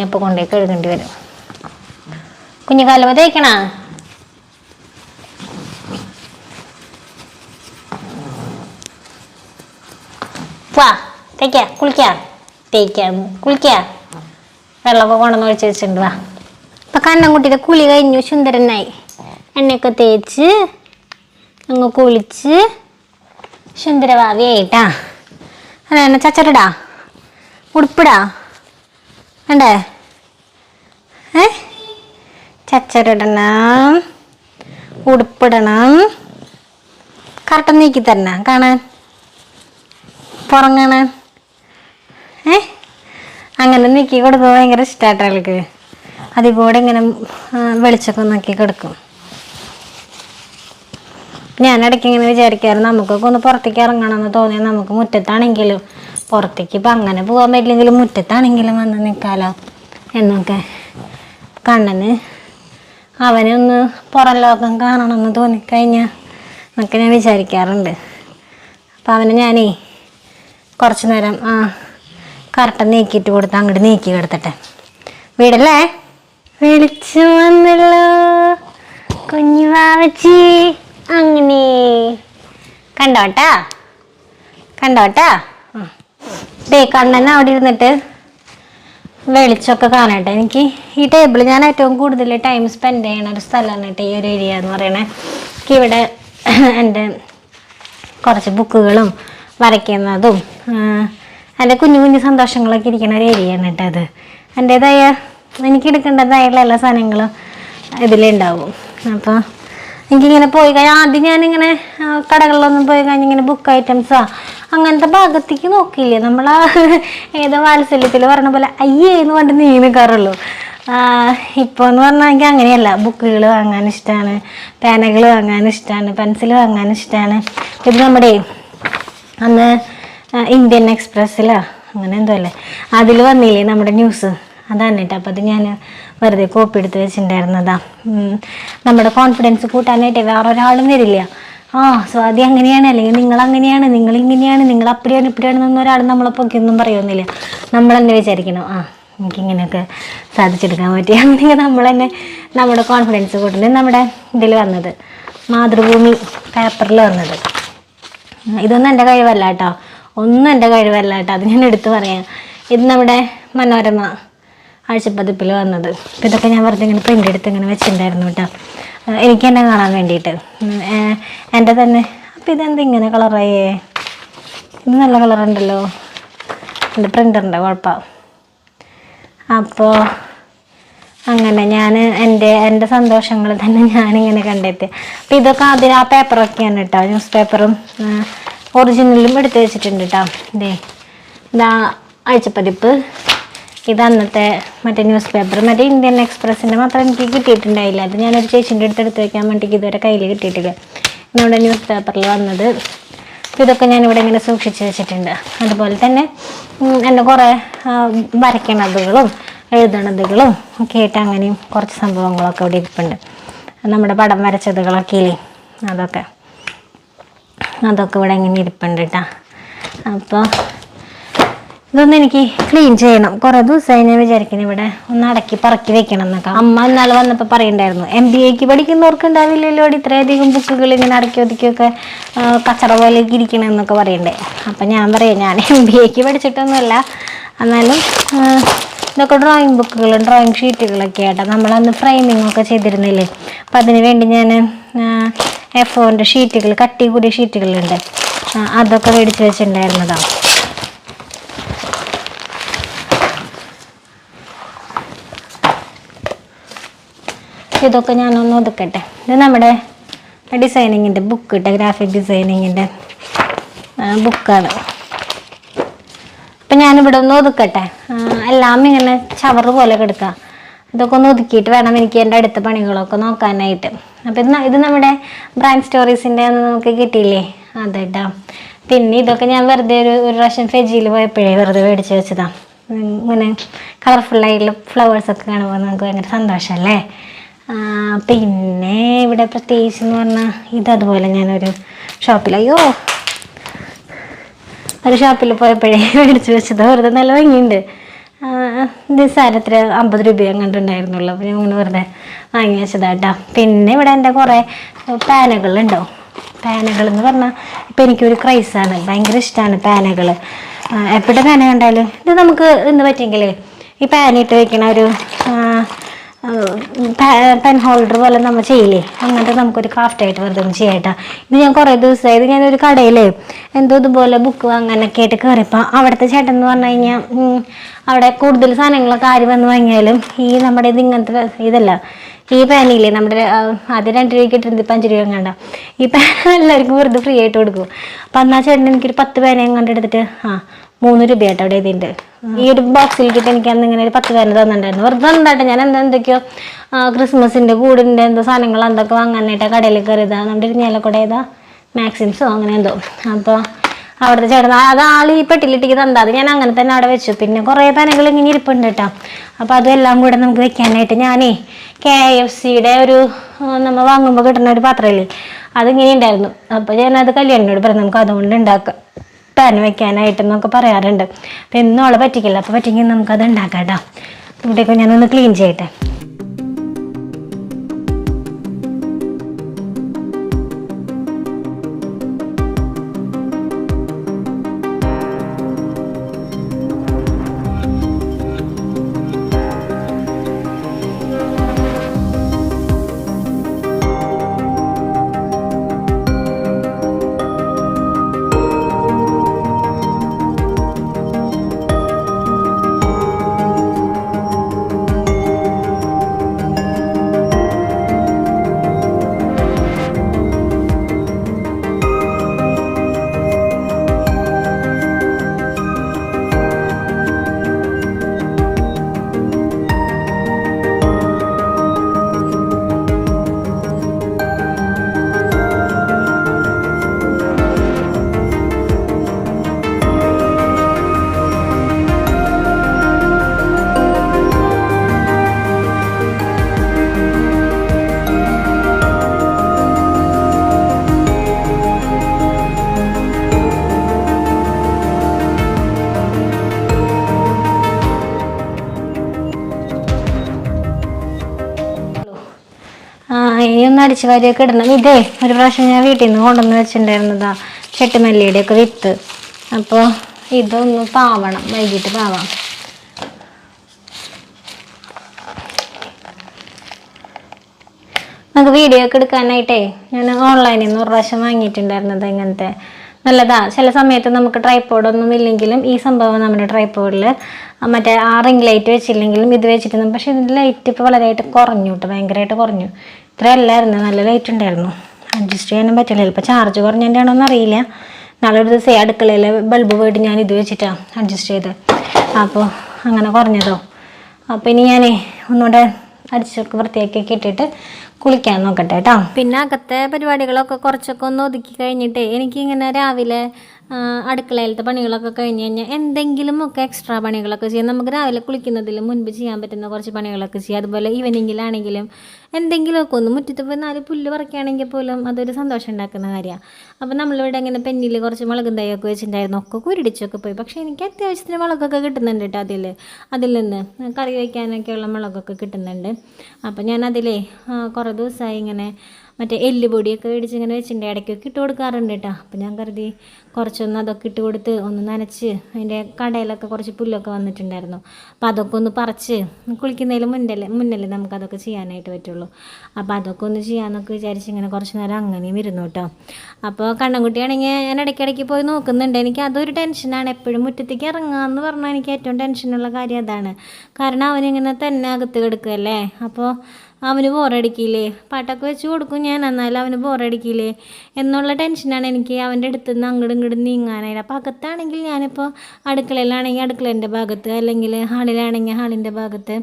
ഇപ്പൊ കൊണ്ടുപോയി കഴുകേണ്ടി വരും. കുഞ്ഞു കാലം തേക്കണാ വാ തേക്ക കുളിക്കാം. തേക്കാം കുളിക്കാം. വെള്ളമൊക്കെ കൊണ്ടുവന്ന് ഒഴിച്ച് വെച്ചിട്ടുണ്ട് വാ. ഇപ്പൊ കണ്ണൻകുട്ടിയുടെ കുളി കഴിഞ്ഞു സുന്ദരനായി. എണ്ണയൊക്കെ തേച്ച് അങ്ങ് കുളിച്ച്. സുന്ദരഭാവിയായിട്ടാ അതെ ചച്ചരടാ ഉടുപ്പിടാ. വേണ്ടേ ഏ? ചച്ചരിടണം ഉടുപ്പിടണം. കറക്റ്റ് നീക്കി തരണം. കാണാൻ. പുറങ്ങാണ്? ഏ? അങ്ങനെ നീക്കി കൊടുക്കുമ്പോൾ ഭയങ്കര ഇഷ്ടമായിട്ട് ആൾക്ക്. അതിൽ ഇങ്ങനെ വെളിച്ചൊക്കെ നോക്കി കൊടുക്കും. ഞാൻ ഇടയ്ക്ക് ഇങ്ങനെ വിചാരിക്കാറ് നമുക്കൊക്കെ ഒന്ന് പുറത്തേക്ക് ഇറങ്ങണമെന്ന് തോന്നിയാൽ നമുക്ക് മുറ്റത്താണെങ്കിലും പുറത്തേക്ക് ഇപ്പം അങ്ങനെ പോകാൻ പറ്റില്ലെങ്കിലും മുറ്റത്താണെങ്കിലും വന്ന് നിൽക്കാലോ എന്നൊക്കെ കണ്ണന്. അവനെ ഒന്ന് പുറം ലോകം കാണണമെന്ന് തോന്നിക്കഴിഞ്ഞാൽ എന്നൊക്കെ ഞാൻ വിചാരിക്കാറുണ്ട്. അപ്പം അവനെ ഞാനേ കുറച്ച് നേരം ആ കറക്റ്റ് നീക്കിയിട്ട് കൊടുത്ത് അങ്ങോട്ട് നീക്കി കിടത്തട്ടെ. വീടല്ലേ? വിളിച്ചു വന്നല്ലോ. കുഞ്ഞു വാവച്ചി അങ്ങനെ. കണ്ടോട്ടാ കണ്ടോട്ടാ ഡേ കണ്ണൻ അവിടെ ഇരുന്നിട്ട് വെളിച്ചമൊക്കെ കാണട്ടെ. എനിക്ക് ഈ ടേബിൾ ഞാൻ ഏറ്റവും കൂടുതൽ ടൈം സ്പെൻഡ് ചെയ്യണ ഒരു സ്ഥലമാണ് കേട്ടോ ഈ ഒരു ഏരിയ എന്ന് പറയണേ. എനിക്ക് ഇവിടെ എന്റെ കുറച്ച് ബുക്കുകളും വരയ്ക്കുന്നതും ആ, എന്റെ കുഞ്ഞു കുഞ്ഞു സന്തോഷങ്ങളൊക്കെ ഇരിക്കുന്ന ഒരു ഏരിയയാണ് കേട്ടോ അത്. എന്റേതായ എനിക്ക് എടുക്കേണ്ടതായുള്ള എല്ലാ സാധനങ്ങളും ഇതിലുണ്ടാവും. അപ്പോൾ എനിക്കിങ്ങനെ പോയി കഴിഞ്ഞാൽ ആദ്യം ഞാനിങ്ങനെ കടകളിലൊന്നും പോയി കഴിഞ്ഞാൽ ഇങ്ങനെ ബുക്ക് ഐറ്റംസാ അങ്ങനത്തെ ഭാഗത്തേക്ക് നോക്കിയില്ലേ? നമ്മൾ ആ ഏതോ വാത്സല്യത്തിൽ പറഞ്ഞ പോലെ അയ്യേ എന്ന് പറഞ്ഞിട്ട് നീ നിൽക്കാറുള്ളൂ ഇപ്പോൾ എന്ന് പറഞ്ഞാൽ എനിക്ക് അങ്ങനെയല്ല. ബുക്കുകൾ വാങ്ങാൻ ഇഷ്ടമാണ് പേനകൾ വാങ്ങാൻ ഇഷ്ടമാണ് പെൻസിൽ വാങ്ങാൻ ഇഷ്ടമാണ് ഇത് നമ്മുടെ അന്ന് ഇന്ത്യൻ എക്സ്പ്രസ്സിലോ അങ്ങനെ എന്തോ അല്ലേ? അതിൽ വന്നില്ലേ നമ്മുടെ ന്യൂസ് അതാണ് കേട്ടോ. അപ്പോൾ അത് ഞാൻ വെറുതെ കോപ്പി എടുത്ത് വെച്ചിട്ടുണ്ടായിരുന്നതാ ഉം. നമ്മുടെ കോൺഫിഡൻസ് കൂട്ടാനായിട്ട് വേറെ ഒരാളും വരില്ല. ആ സ്വാതി അങ്ങനെയാണ്. അല്ലെങ്കിൽ നിങ്ങൾ അങ്ങനെയാണ് നിങ്ങൾ ഇങ്ങനെയാണ് നിങ്ങൾ അപ്പടിയാണ് ഇപ്പടിയാണെന്നൊന്നും ഒരാൾ നമ്മളെ പൊക്കിയൊന്നും പറയുന്നില്ല. നമ്മൾ തന്നെ വിചാരിക്കണം. ആ എനിക്കിങ്ങനെയൊക്കെ സാധിച്ചെടുക്കാൻ പറ്റി. അങ്ങനെ നമ്മൾ തന്നെ നമ്മുടെ കോൺഫിഡൻസ് കൂട്ടുന്നത് നമ്മുടെ ഇതിൽ വന്നത്. മാതൃഭൂമി പേപ്പറിൽ വന്നത്. ഇതൊന്നും എന്റെ കഴിവല്ല കേട്ടോ. ഒന്നും എന്റെ കഴിവല്ല കേട്ടോ അത് ഞാൻ എടുത്തു പറയാം. ഇത് നമ്മുടെ മനോരമ ആഴ്ചപ്പതിപ്പിൽ വന്നത്. അപ്പം ഇതൊക്കെ ഞാൻ വെറുതെ ഇങ്ങനെ പ്രിന്റ് എടുത്ത് ഇങ്ങനെ വെച്ചിട്ടുണ്ടായിരുന്നു കേട്ടോ. എനിക്ക് തന്നെ കാണാൻ വേണ്ടിയിട്ട്. എന്റെ തന്നെ. അപ്പം ഇതെന്ത് ഇങ്ങനെ കളറായേ ഇത് നല്ല കളറുണ്ടല്ലോ എന്റെ പ്രിന്ററിന്റെ കുഴപ്പമാണ് അപ്പോൾ അങ്ങനെ ഞാൻ എന്റെ എന്റെ സന്തോഷങ്ങൾ തന്നെ ഞാനിങ്ങനെ കണ്ടെത്തി. അപ്പോൾ ഇതൊക്കെ അതിൽ ആ പേപ്പറൊക്കെയാണ് കേട്ടോ ന്യൂസ് പേപ്പറും ഒറിജിനലും എടുത്ത് വെച്ചിട്ടുണ്ട് കേട്ടോ ഇതേ ഇതാ ആഴ്ചപ്പതിപ്പ്. ഇത് അന്നത്തെ മറ്റേ ന്യൂസ് പേപ്പർ മറ്റേ ഇന്ത്യൻ എക്സ്പ്രസ്സിന്റെ മാത്രം എനിക്ക് കിട്ടിയിട്ടുണ്ടായില്ല. അത് ഞാനൊരു ചേച്ചീന്റെ അടുത്ത് എടുത്ത് വെക്കാൻ വേണ്ടിയിട്ട് ഇതുവരെ കയ്യിൽ കിട്ടിയിട്ടില്ല. നമ്മുടെ ന്യൂസ് പേപ്പറിൽ വന്നത്. ഇതൊക്കെ ഞാനിവിടെ ഇങ്ങനെ സൂക്ഷിച്ച് വെച്ചിട്ടുണ്ട്. അതുപോലെ തന്നെ എന്റെ കുറേ വരയ്ക്കണതുകളും എഴുതണതുകളും ഒക്കെ ആയിട്ട് അങ്ങനെയും കുറച്ച് സംഭവങ്ങളൊക്കെ ഇവിടെ ഇരിപ്പുണ്ട്. നമ്മുടെ പടം വരച്ചതുകളൊക്കെ ഇല്ലേ? അതൊക്കെ. അതൊക്കെ ഇവിടെ ഇങ്ങനെ ഇരിപ്പുണ്ട് കേട്ടോ അപ്പോൾ ഇതൊന്നും എനിക്ക് ക്ലീൻ ചെയ്യണം. കുറേ ദിവസമായി ഞാൻ വിചാരിക്കുന്നു ഇവിടെ ഒന്ന് അടക്കി പറക്കി വെക്കണം എന്നൊക്കെ അമ്മ ഇന്നാൾ വന്നപ്പോൾ പറയണ്ടായിരുന്നു എം ബി എക്ക് പഠിക്കുന്നവർക്ക് ഉണ്ടാവില്ലല്ലോ ഇത്രയധികം ബുക്കുകൾ ഇങ്ങനെ അടക്കി ഒതുക്കിയൊക്കെ കച്ചറ പോലെ ഇരിക്കണം എന്നൊക്കെ പറയണ്ടേ. അപ്പം ഞാൻ പറയാം ഞാൻ എം ബി എക്ക് പഠിച്ചിട്ടൊന്നുമല്ല. എന്നാലും ഇതൊക്കെ ഡ്രോയിങ് ബുക്കുകളും ഡ്രോയിങ് ഷീറ്റുകളൊക്കെ ആയിട്ടാണ് നമ്മളന്ന് ഫ്രെയിമിംഗ് ഒക്കെ ചെയ്തിരുന്നില്ലേ. അപ്പം അതിന് വേണ്ടി ഞാൻ എഫ് ഷീറ്റുകൾ കട്ടി കൂടിയ ഷീറ്റുകളുണ്ട്. അതൊക്കെ മേടിച്ച് വെച്ചിട്ടുണ്ടായിരുന്നതാണ് ഇതൊക്കെ ഞാനൊന്ന് ഒതുക്കട്ടെ. ഇത് നമ്മുടെ ഡിസൈനിങ്ങിന്റെ ബുക്ക് ഇട്ട ഗ്രാഫിക് ഡിസൈനിങ്ങിന്റെ ബുക്കാണ് അപ്പം ഞാനിവിടെ ഒന്ന് ഒതുക്കട്ടെ. എല്ലാം ഇങ്ങനെ ചവറ് പോലെ കിടക്കുക. ഇതൊക്കെ ഒന്ന് ഒതുക്കിയിട്ട് വേണം എനിക്ക് എന്റെ അടുത്ത പണികളൊക്കെ നോക്കാനായിട്ട്. അപ്പം ഇത് ഇത് നമ്മുടെ ബ്രാൻഡ് സ്റ്റോറീസിന്റെ നമുക്ക് കിട്ടിയില്ലേ? അതേട്ടാ പിന്നെ ഇതൊക്കെ ഞാൻ വെറുതെ ഒരു ഒരു പ്രാവശ്യം ഫെജിയിൽ പോയപ്പോഴേ വെറുതെ മേടിച്ച് വെച്ചതാണ് ഇങ്ങനെ കളർഫുള്ളായിട്ടുള്ള ഫ്ലവേഴ്സൊക്കെ കാണുമ്പോൾ നമുക്ക് ഭയങ്കര സന്തോഷമല്ലേ പിന്നെ ഇവിടെ പ്രത്യേകിച്ച് എന്ന് പറഞ്ഞാൽ ഇതതുപോലെ ഞാനൊരു ഷോപ്പിൽ അയ്യോ. ഒരു ഷോപ്പിൽ പോയപ്പോഴേ മേടിച്ച് വെച്ചത്. വെറുതെ നല്ല ഭംഗിയുണ്ട്. നിസ്സാരത്തിൽ അമ്പത് രൂപ കണ്ടിട്ടുണ്ടായിരുന്നുള്ളൂ അപ്പോൾ ഞങ്ങൾ വെറുതെ വാങ്ങി വെച്ചതാട്ടോ. പിന്നെ ഇവിടെ എന്റെ കുറേ പാനകളുണ്ടാവും പാനകൾ എന്ന് പറഞ്ഞാൽ ഇപ്പം എനിക്കൊരു ക്രൈസാണ് ഭയങ്കര ഇഷ്ടമാണ് പാനകൾ എപ്പോഴും പാന കണ്ടാലും ഇത് നമുക്ക് എന്ത് പറ്റിയെങ്കിൽ ഈ പാനിട്ട് വെക്കണ ഒരു പെൻ ഹോൾഡർ പോലെ നമ്മൾ ചെയ്യില്ലേ? അങ്ങനത്തെ നമുക്കൊരു ക്രാഫ്റ്റ് ആയിട്ട് വെറുതെ ഒന്ന് ചെയ്യാട്ടാ. ഇത് ഞാൻ കുറേ ദിവസമായത് ഞാൻ ഒരു കടയിൽ എന്തോ ഇതുപോലെ ബുക്ക് വാങ്ങാനൊക്കെ ആയിട്ട് കയറിയപ്പോൾ അവിടുത്തെ ചേട്ടൻ എന്ന് പറഞ്ഞു കഴിഞ്ഞാൽ അവിടെ കൂടുതൽ സാധനങ്ങളൊക്കെ ആര് വന്ന് വാങ്ങിയാലും ഈ നമ്മുടെ ഇത് ഇങ്ങനത്തെ ഇതല്ല ഈ പാനില്ലേ നമ്മുടെ ആദ്യം രണ്ട് രൂപയ്ക്ക് ഇട്ടിരുന്നത് അഞ്ച് രൂപ കണ്ട ഈ പാൻ എല്ലാവർക്കും വെറുതെ ഫ്രീ ആയിട്ട് കൊടുക്കും. അപ്പം എന്നാൽ ചേട്ടൻ എനിക്കൊരു പത്ത് പാന എങ്ങാണ്ട് എടുത്തിട്ട് ആ മൂന്ന് രൂപ രൂപയായിട്ട് അവിടെ ഇതിന്റെ ഈ ഒരു ബോക്സിൽ ഇട്ടിട്ട് എനിക്ക് അന്ന് ഇങ്ങനെ ഒരു പത്ത് പേന തന്നിട്ടുണ്ടായിരുന്നു. വെറുതെ എന്താട്ടെ ഞാൻ. എന്താ എന്തൊക്കെയോ ക്രിസ്മസിന്റെ കൂടിന്റെ എന്തോ സാധനങ്ങൾ എന്തൊക്കെ വാങ്ങാനായിട്ടാണ് കടയിൽ കയറിയതാണ് നമ്മുടെ ഇരിഞ്ഞാലക്കൂടെ ഏതാ? മാക്സിംസോ അങ്ങനെ എന്തോ. അപ്പോൾ അവിടുത്തെ ചേട്ടൻ. അത് ആൾ ഈ പെട്ടിലിട്ടിക്ക് തന്നത് അത് ഞാൻ അങ്ങനെ തന്നെ അവിടെ വെച്ചു. പിന്നെ കുറേ പനകൾ ഇങ്ങനെ ഇരിപ്പുണ്ട് കേട്ടോ. അപ്പോൾ അതെല്ലാം കൂടെ നമുക്ക് വെക്കാനായിട്ട് ഞാനേ കെ എഫ് സിയുടെ ഒരു നമ്മൾ വാങ്ങുമ്പോൾ കിട്ടുന്ന ഒരു പാത്രമില്ലേ അതിങ്ങനെ ഉണ്ടായിരുന്നു. അപ്പോൾ ഞാനത് കല്യാണിനോട് പറഞ്ഞു നമുക്ക് അതുകൊണ്ട് ഉണ്ടാക്കാം. പാൻ വെക്കാനായിട്ടെന്നൊക്കെ പറയാറുണ്ട്. അപ്പം എന്നും അവളെ പറ്റിക്കില്ല. അപ്പോൾ പറ്റിയെങ്കിൽ നമുക്കത് ഉണ്ടാക്കാം കേട്ടോ. ഇവിടെയൊക്കെ ഞാനൊന്ന് ക്ലീൻ ചെയ്യട്ടെ. ആ, ഇനി ഒന്ന് അടിച്ചു വാരിയൊക്കെ ഇടണം. ഇതേ ഒരു പ്രാവശ്യം ഞാൻ വീട്ടിൽ നിന്ന് കൊണ്ടുവന്ന് വെച്ചിട്ടുണ്ടായിരുന്നതാ. ചെട്ടുമല്ലിയുടെ ഒക്കെ വിത്ത്. അപ്പോൾ ഇതൊന്ന് പാവണം. വൈകിട്ട് പാവാം. നമുക്ക് വീഡിയോ ഒക്കെ എടുക്കാനായിട്ടേ ഞാൻ ഓൺലൈനിൽ നിന്ന് ഒരു പ്രാവശ്യം വാങ്ങിയിട്ടുണ്ടായിരുന്നത് ഇങ്ങനത്തെ നല്ലതാ. ചില സമയത്ത് നമുക്ക് ട്രൈപ്പോഡൊന്നും ഇല്ലെങ്കിലും ഈ സംഭവം നമ്മുടെ ട്രൈപ്പോഡിൽ മറ്റേ ആ റിംഗ് ലൈറ്റ് വെച്ചില്ലെങ്കിലും ഇത് വെച്ചിട്ട് പക്ഷേ ഇതിന്റെ ലൈറ്റ് ഇപ്പോൾ വളരെയായിട്ട് കുറഞ്ഞു കേട്ടോ. ഭയങ്കരമായിട്ട് കുറഞ്ഞു. ഇത്ര അല്ലായിരുന്നു നല്ല ലൈറ്റ് ഉണ്ടായിരുന്നു. അഡ്ജസ്റ്റ് ചെയ്യാനും പറ്റില്ല ചിലപ്പോൾ ചാർജ് കുറഞ്ഞതിന്റെ ആണോന്ന് അറിയില്ല. നാളെ ദിവസം അടുക്കളയിൽ ബൾബ് പോയിട്ട് ഞാൻ ഇത് വെച്ചിട്ടാണ് അഡ്ജസ്റ്റ് ചെയ്ത്. അപ്പോൾ അങ്ങനെ കുറഞ്ഞതോ. അപ്പോൾ ഇനി ഞാൻ ഒന്നുകൂടെ അടിച്ചൊക്കെ വൃത്തിയാക്കിയൊക്കെ ഇട്ടിട്ട് കുളിക്കാൻ നോക്കട്ടെ കേട്ടോ. പിന്നെ അകത്തെ പരിപാടികളൊക്കെ കുറച്ചൊക്കെ ഒന്ന് ഒതുക്കി കഴിഞ്ഞിട്ട് എനിക്കിങ്ങനെ രാവിലെ അടുക്കളയിലത്തെ പണികളൊക്കെ കഴിഞ്ഞ് കഴിഞ്ഞാൽ എന്തെങ്കിലുമൊക്കെ എക്സ്ട്രാ പണികളൊക്കെ ചെയ്യാം. നമുക്ക് രാവിലെ കുളിക്കുന്നതിൽ മുൻപ് ചെയ്യാൻ പറ്റുന്ന കുറച്ച് പണികളൊക്കെ ചെയ്യാം. അതുപോലെ ഈവനിങ്ങിലാണെങ്കിലും എന്തെങ്കിലുമൊക്കെ ഒന്ന് മുറ്റത്ത് പോയി നാല് പുല്ല് പറിക്കുകയാണെങ്കിൽ പോലും അതൊരു സന്തോഷം ഉണ്ടാക്കുന്ന കാര്യമാണ് അപ്പോൾ നമ്മളിവിടെ ഇങ്ങനെ പെന്നിൽ കുറച്ച് മുളകും തൈയൊക്കെ വെച്ചിട്ടുണ്ടായിരുന്നു. ഒക്കെ കുരുടിച്ചൊക്കെ പോയി. പക്ഷേ എനിക്ക് അത്യാവശ്യത്തിന് മുളകൊക്കെ കിട്ടുന്നുണ്ട് കേട്ടോ അതിൽ അതിൽ നിന്ന് കറി വയ്ക്കാനൊക്കെയുള്ള മുളകൊക്കെ കിട്ടുന്നുണ്ട്. അപ്പോൾ ഞാൻ അതിലേ കുറേ ദിവസമായി ഇങ്ങനെ മറ്റേ എല്ലുപൊടിയൊക്കെ മേടിച്ച് ഇങ്ങനെ വെച്ചിട്ടുണ്ട്. ഇടയ്ക്കൊക്കെ ഇട്ട് കൊടുക്കാറുണ്ട് കേട്ടോ അപ്പോൾ ഞാൻ കരുതി കുറച്ചൊന്ന് അതൊക്കെ ഇട്ട് കൊടുത്ത് ഒന്ന് നനച്ച് അതിന്റെ കടയിലൊക്കെ കുറച്ച് പുല്ലൊക്കെ വന്നിട്ടുണ്ടായിരുന്നു. അപ്പോൾ അതൊക്കെ ഒന്ന് പറിച്ച് കുളിക്കുന്നതിൽ മുന്നല്ലേ മുന്നല്ലേ നമുക്കതൊക്കെ ചെയ്യാനായിട്ട് പറ്റുള്ളൂ. അപ്പോൾ അതൊക്കെ ഒന്ന് ചെയ്യാമെന്നൊക്കെ വിചാരിച്ച് ഇങ്ങനെ കുറച്ച് നേരം അങ്ങനെയും ഇരുന്നു കേട്ടോ അപ്പോൾ കണ്ണൻകുട്ടിയാണെങ്കിൽ ഞാൻ ഇടയ്ക്കിടയ്ക്ക് പോയി നോക്കുന്നുണ്ട്. എനിക്ക് അതൊരു ടെൻഷനാണ്. എപ്പോഴും മുറ്റത്തേക്ക് ഇറങ്ങുക എന്ന് പറഞ്ഞാൽ എനിക്ക് ഏറ്റവും ടെൻഷനുള്ള കാര്യം അതാണ്. കാരണം അവനിങ്ങനെ തന്നെ അകത്ത് കിടക്കുകയല്ലേ അപ്പോൾ അവന് ബോറടിക്കില്ലേ? പാട്ടൊക്കെ വെച്ച് കൊടുക്കും ഞാൻ എന്നാലും അവന് ബോറടിക്കില്ലേ? എന്നുള്ള ടെൻഷനാണ് എനിക്ക് അവന്റെ അടുത്ത് നിന്ന് അങ്ങോട്ടും ഇങ്ങോട്ടും നീങ്ങാനായിട്ട്. അപ്പോൾ അകത്താണെങ്കിൽ ഞാനിപ്പോൾ അടുക്കളയിലാണെങ്കിൽ അടുക്കളേന്റെ ഭാഗത്ത് അല്ലെങ്കിൽ ഹാളിലാണെങ്കിൽ ഹാളിന്റെ ഭാഗത്ത്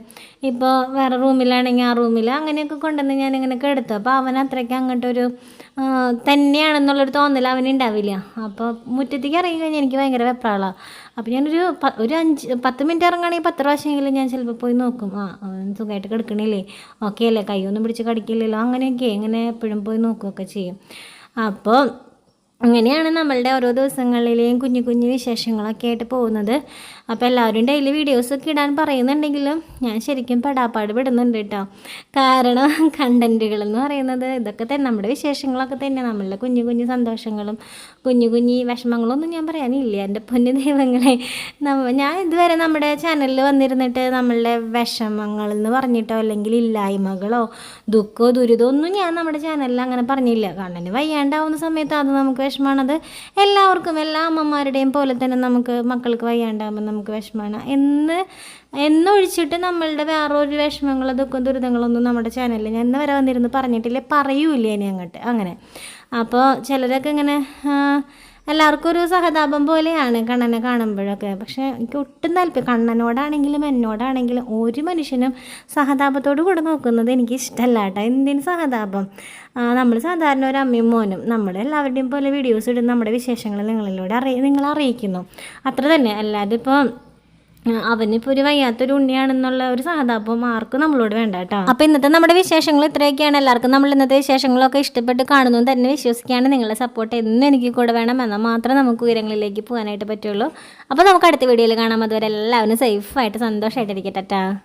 ഇപ്പോൾ വേറെ റൂമിലാണെങ്കിൽ ആ റൂമിൽ അങ്ങനെയൊക്കെ കൊണ്ടുവന്ന് ഞാനിങ്ങനെ കിടത്തു. അപ്പോൾ അവൻ അത്രയ്ക്ക് അങ്ങോട്ടൊരു തന്നെയാണെന്നുള്ളൊരു തോന്നൽ അവനുണ്ടാവില്ല അപ്പോൾ മുറ്റത്തേക്ക് ഇറങ്ങി കഴിഞ്ഞാൽ എനിക്ക് ഭയങ്കര വെപ്രാളമാണ് അപ്പോൾ ഞാനൊരു ഒരു അഞ്ച് പത്ത് മിനിറ്റ് ഇറങ്ങുകയാണെങ്കിൽ പത്ത് പ്രാവശ്യമെങ്കിലും ഞാൻ ചിലപ്പോൾ പോയി നോക്കും. ആ സുഖമായിട്ട് കിടക്കണില്ലേ? ഓക്കെ അല്ലേ? കൈയൊന്നും പിടിച്ച് കടിക്കില്ലല്ലോ? അങ്ങനെയൊക്കെ ഇങ്ങനെ എപ്പോഴും പോയി നോക്കുകയൊക്കെ ചെയ്യും. അപ്പോൾ അങ്ങനെയാണ് നമ്മളുടെ ഓരോ ദിവസങ്ങളിലെയും കുഞ്ഞു കുഞ്ഞു വിശേഷങ്ങളൊക്കെ ആയിട്ട് പോകുന്നത്. അപ്പോൾ എല്ലാവരും ഡെയിലി വീഡിയോസൊക്കെ ഇടാൻ പറയുന്നുണ്ടെങ്കിലും ഞാൻ ശരിക്കും പെടാപ്പാട് വിടുന്നുണ്ട് കേട്ടോ കാരണം കണ്ടന്റുകൾ എന്ന് പറയുന്നത് ഇതൊക്കെ തന്നെ നമ്മുടെ വിശേഷങ്ങളൊക്കെ തന്നെ നമ്മളുടെ കുഞ്ഞു കുഞ്ഞു സന്തോഷങ്ങളും കുഞ്ഞു കുഞ്ഞു വിഷമങ്ങളൊന്നും ഞാൻ പറയാനില്ല. എന്റെ പൊന്നു ദൈവങ്ങളെ ഞാൻ ഇതുവരെ നമ്മുടെ ചാനലിൽ വന്നിരുന്നിട്ട് നമ്മളുടെ വിഷമങ്ങൾ എന്ന് പറഞ്ഞിട്ടോ അല്ലെങ്കിൽ ഇല്ലായ്മകളോ ദുഃഖമോ ദുരിതമോ ഒന്നും ഞാൻ നമ്മുടെ ചാനലിൽ അങ്ങനെ പറഞ്ഞില്ല. കാരണം വയ്യാണ്ടാവുന്ന സമയത്ത് അത് നമുക്ക് വിഷമാണത്. എല്ലാവർക്കും എല്ലാ അമ്മമാരുടെയും പോലെ തന്നെ നമുക്ക് മക്കൾക്ക് വയ്യാണ്ടാകുമ്പോൾ നമുക്ക് വിഷമാണ്. എന്ന് എന്നൊഴിച്ചിട്ട് നമ്മളുടെ വേറൊരു വിഷമങ്ങളോ ദുഃഖം ദുരിതങ്ങളൊന്നും നമ്മുടെ ചാനലിൽ ഞാൻ ഇന്ന് വരെ വന്നിരുന്ന് പറഞ്ഞിട്ടില്ലേ? പറയൂലേ ഇനി അങ്ങോട്ട്? അങ്ങനെ. അപ്പോൾ ചിലരൊക്കെ ഇങ്ങനെ എല്ലാവർക്കും ഒരു സഹതാപം പോലെയാണ് കണ്ണനെ കാണുമ്പോഴൊക്കെ. പക്ഷേ എനിക്ക് ഒട്ടും താല്പര്യം കണ്ണനോടാണെങ്കിലും എന്നോടാണെങ്കിലും ഒരു മനുഷ്യനും സഹതാപത്തോടു കൂടെ നോക്കുന്നത് എനിക്ക് ഇഷ്ടമല്ല കേട്ടോ. എന്തിന് സഹതാപം? നമ്മൾ സാധാരണ ഒരു അമ്മയും മോനും നമ്മുടെ എല്ലാവരുടെയും പോലെ വീഡിയോസ് ഇടുന്ന നമ്മുടെ വിശേഷങ്ങൾ നിങ്ങളിലൂടെ അറിയി നിങ്ങൾ അറിയിക്കുന്നു അത്ര തന്നെ. അല്ലാതെ ഇപ്പോൾ അവനിപ്പോൾ ഒരു വയ്യാത്തൊരു ഉണ്ണിയാണെന്നുള്ള ഒരു സഹതാപം ആർക്കും നമ്മളോട് വേണ്ട കേട്ടോ. അപ്പോൾ ഇന്നത്തെ നമ്മുടെ വിശേഷങ്ങൾ ഇത്രയൊക്കെയാണ്. എല്ലാവർക്കും നമ്മൾ ഇന്നത്തെ വിശേഷങ്ങളൊക്കെ ഇഷ്ടപ്പെട്ട് കാണുന്നു തന്നെ വിശ്വസിക്കുകയാണ്. നിങ്ങളുടെ സപ്പോർട്ട് എന്നും എനിക്ക് കൂടെ വേണം. എന്നാൽ മാത്രമേ നമുക്ക് ഉയരങ്ങളിലേക്ക് പോകാനായിട്ട് പറ്റുള്ളൂ. അപ്പോൾ നമുക്ക് അടുത്ത വീഡിയോയിൽ കാണാം. അതുവരെ എല്ലാവരും സേഫായിട്ട് സന്തോഷമായിട്ടിരിക്കട്ടെ ട്ടാ.